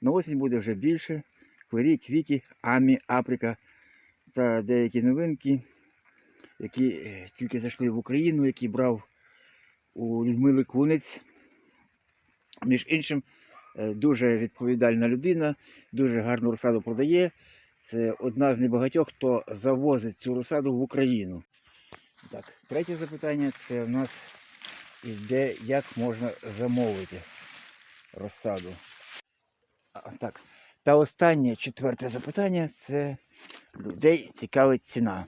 На осінь буде вже більше. Хворі, квіки, амі, априка та деякі новинки, які е, тільки зайшли в Україну, які брав у Людмили Кунець. Між іншим, е, дуже відповідальна людина, дуже гарну розсаду продає. Це одна з небагатьох, хто завозить цю розсаду в Україну. Так, третє запитання це у нас іде, як можна замовити розсаду. Так. Та останнє четверте запитання це людей цікавить ціна.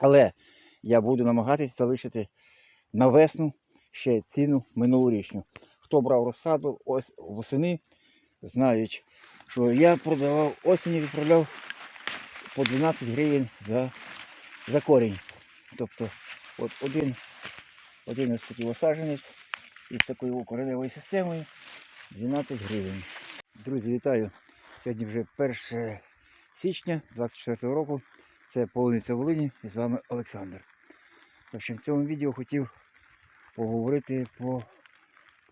Але я буду намагатись залишити на весну ще ціну минулорічну. Хто брав розсаду ось восени, знають, що я продавав осінню відправляв по 12 гривень за, за корінь. Тобто от один, один ось такий осадженець із такою кореневою системою 12 гривень. Друзі, вітаю! Сьогодні вже 1 січня 24 року. Це полуниця Волині і з вами Олександр. В в цьому відео хотів поговорити по,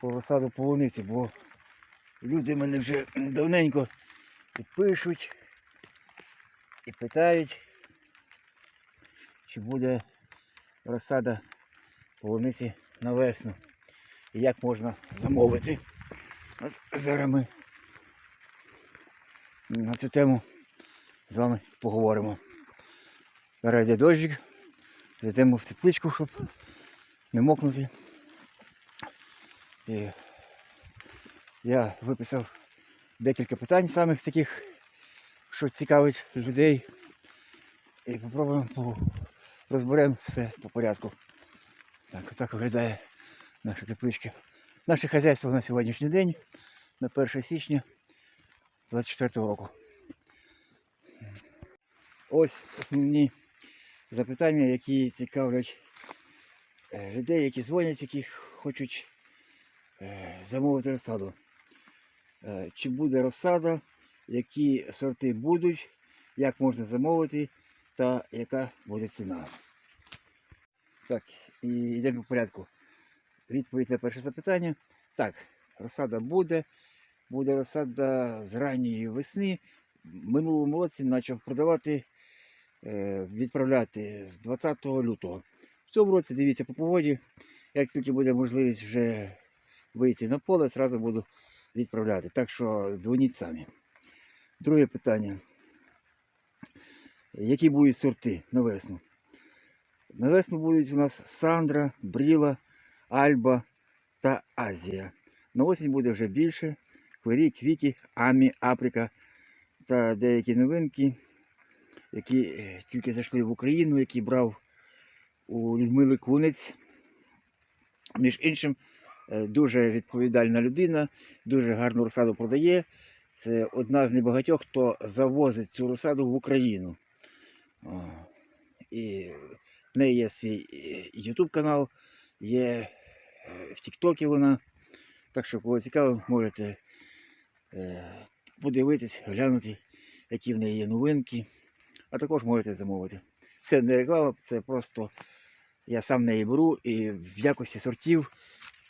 по розсаду полуниці, бо люди мене вже давненько і пишуть і питають, чи буде розсада полуниці на весну і як можна замовити. От зараз ми на цю тему з вами поговоримо. Зараз йде дощик, зайдемо в тепличку, щоб не мокнути. І я виписав декілька питань самих таких, що цікавить людей. І попробуємо розберемо все по порядку. Так, отак виглядає наша тепличка. Наше хазяйство на сьогоднішній день, на 1 січня 24 року. Ось основні запитання, які цікавлять е, людей, які дзвонять, які хочуть е, замовити розсаду. Е, Чи буде розсада, які сорти будуть, як можна замовити та яка буде ціна. Так, і йдемо по порядку. Відповідь на перше запитання. Так, розсада буде. Буде розсада з ранньої весни. Минулому році почав продавати, е, відправляти з 20 лютого. В цьому році дивіться по погоді. Як тільки буде можливість вже вийти на поле, одразу буду відправляти. Так що дзвоніть самі. Друге питання. Які будуть сорти на весну? На весну будуть у нас Сандра, Бріла, Альба та Азія. На осінь буде вже більше. Хворі, квіки, амі, априка та деякі новинки, які е, тільки зайшли в Україну, які брав у Людмили Кунець. Між іншим, е, дуже відповідальна людина, дуже гарну розсаду продає. Це одна з небагатьох, хто завозить цю розсаду в Україну. І в неї є свій YouTube канал, є е, в Тіктокі вона. Так що, кого цікаво, можете е, подивитись, глянути, які в неї є новинки. А також можете замовити. Це не реклама, це просто я сам неї беру і в якості сортів,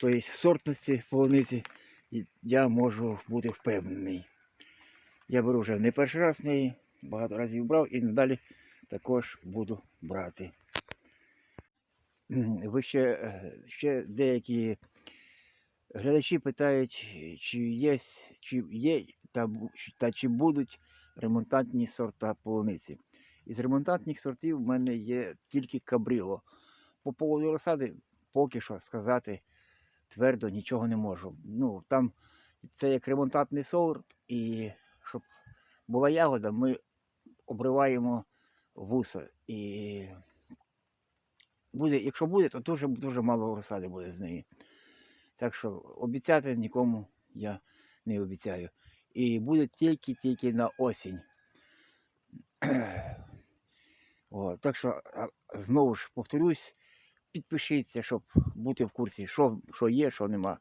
тобто сортності полуниці, я можу бути впевнений. Я беру вже не перший раз в неї, багато разів брав і надалі також буду брати. Ви ще, е, ще деякі глядачі питають, чи є, чи є та, та чи будуть ремонтантні сорта полуниці. Із ремонтантних сортів в мене є тільки кабрило. По поводу розсади поки що сказати твердо нічого не можу. Ну, там це як ремонтантний сорт, і щоб була ягода, ми обриваємо вуса. І буде, якщо буде, то дуже, дуже мало розсади буде з неї. Так що обіцяти нікому я не обіцяю. І буде тільки-тільки на осінь. О, так що знову ж повторюсь, підпишіться, щоб бути в курсі, що, що є, що нема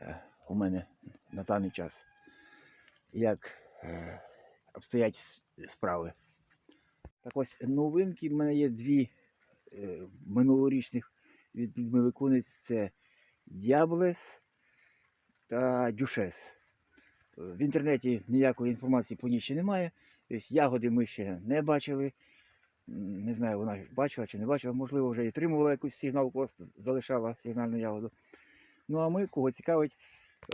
е, у мене на даний час. Як е, обстоять справи. Так ось новинки в мене є дві е, минулорічних від Людмили Кунець. Це Діаблес та Дюшес. В інтернеті ніякої інформації по ній ще немає. Тобто ягоди ми ще не бачили. Не знаю, вона бачила чи не бачила, можливо, вже і отримувала якусь сигналку, залишала сигнальну ягоду. Ну а ми, кого цікавить,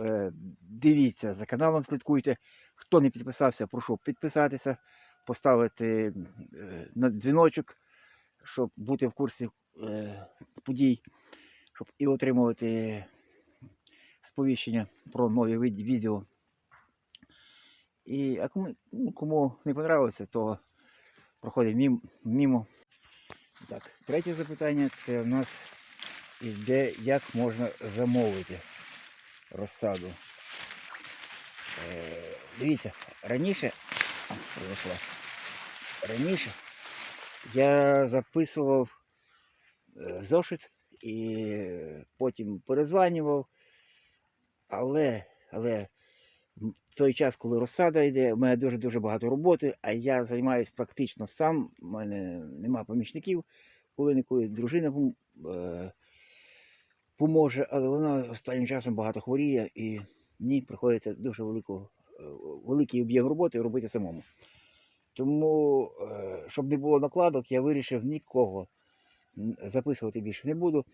е, дивіться за каналом, слідкуйте. Хто не підписався, прошу підписатися, поставити е, на дзвіночок, щоб бути в курсі е, подій, щоб і отримувати сповіщення про нові відео. І а кому, ну, кому не понравилося, то проходить мім, мімо. Так, третє запитання це у нас іде, як можна замовити розсаду. Е, дивіться, раніше, раніше я записував е, зошит і потім перезванював, але, але в той час, коли розсада йде, у мене дуже-дуже багато роботи, а я займаюся практично сам, у мене нема помічників, коли ніколи дружина е, поможе, але вона останнім часом багато хворіє і мені приходиться дуже велику, е, великий об'єм роботи робити самому. Тому, е, щоб не було накладок, я вирішив нікого записувати більше не буду,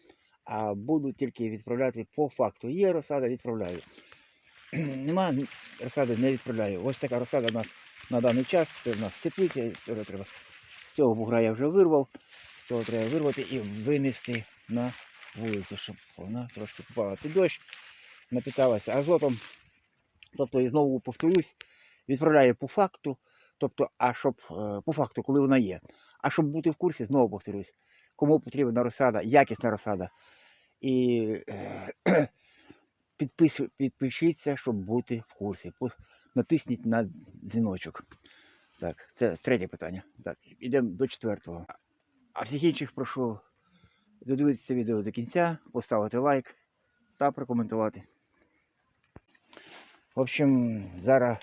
а буду тільки відправляти по факту. Є розсада, відправляю. Нема розсади, не відправляю. Ось така розсада у нас на даний час. Це в нас теплиця, треба. З цього бугра я вже вирвав, з цього треба вирвати і винести на вулицю, щоб вона трошки попала під дощ, напиталася азотом. Тобто, і знову повторюсь, відправляю по факту, тобто, а щоб е, по факту, коли вона є. А щоб бути в курсі, знову повторюсь, кому потрібна розсада, якісна розсада. І е, підпис, підпишіться, щоб бути в курсі. Натисніть на дзвіночок. Так, це третє питання. Так, ідемо до четвертого. А всіх інших прошу додивитися відео до кінця, поставити лайк та прокоментувати. В общем, зараз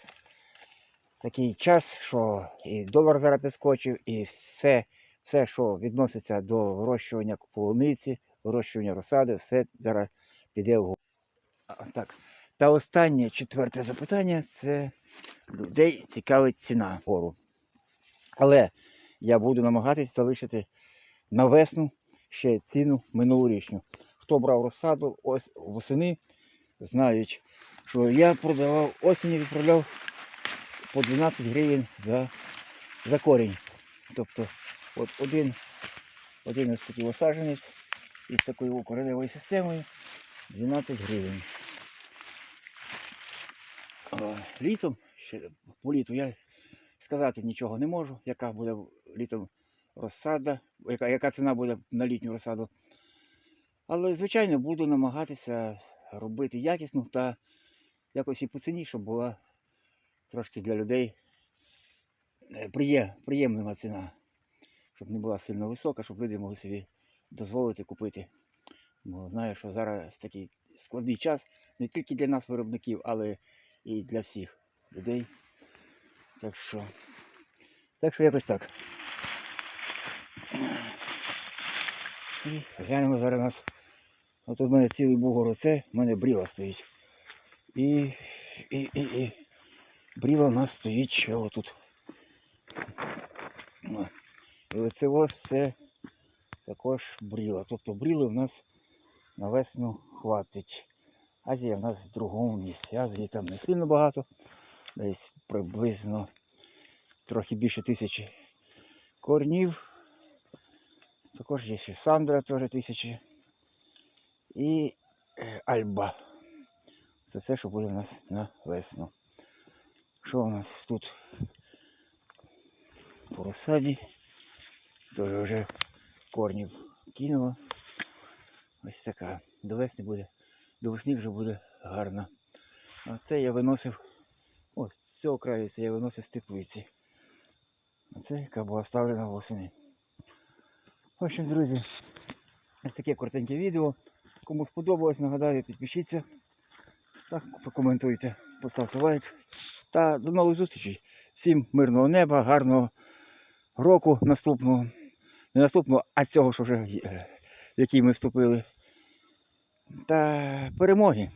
такий час, що і долар зараз підскочив, і все, все, що відноситься до вирощування полуниці, вирощування розсади, все зараз піде вгору. Так. Та останнє четверте запитання це людей цікавить ціна гору. Але я буду намагатись залишити на весну ще ціну минулорічну. Хто брав розсаду ось восени, знають, що я продавав осінню відправляв по 12 гривень за, за корінь. Тобто от один, один ось такий осадженець із такою кореневою системою 12 гривень. Літом, по літу я сказати нічого не можу, яка буде літом розсада, яка, яка ціна буде на літню розсаду. Але, звичайно, буду намагатися робити якісно та якось і по ціні, щоб була трошки для людей е, приємлива ціна. Щоб не була сильно висока, щоб люди могли собі дозволити купити. Бо знаю, що зараз такий складний час не тільки для нас, виробників, але і для всіх людей. Так що, так що якось так. І глянемо зараз нас. От у мене цілий бугор оце, в мене бріла стоїть. І, і, і, і бріла у нас стоїть ще отут. І все також бріла. Тобто бріли в нас на весну хватить. Азія в нас в другому місці. Азії там не сильно багато. Десь приблизно трохи більше тисячі корнів. Також є ще Сандра теж тисячі. І е, Альба. Це все, що буде у нас на весну. Що у нас тут по розсаді? Теж вже корнів кинуло. Ось така. До весни буде, до весни вже буде гарно. А це я виносив, ось з цього краю це я виносив з теплиці. А це яка була ставлена восени. В общем, друзі, ось таке коротеньке відео. Кому сподобалось, нагадаю, підпишіться, так, прокоментуйте, поставте лайк. Та до нових зустрічей. Всім мирного неба, гарного року наступного. Не наступного, а цього, що вже, в який ми вступили. Та перемоги.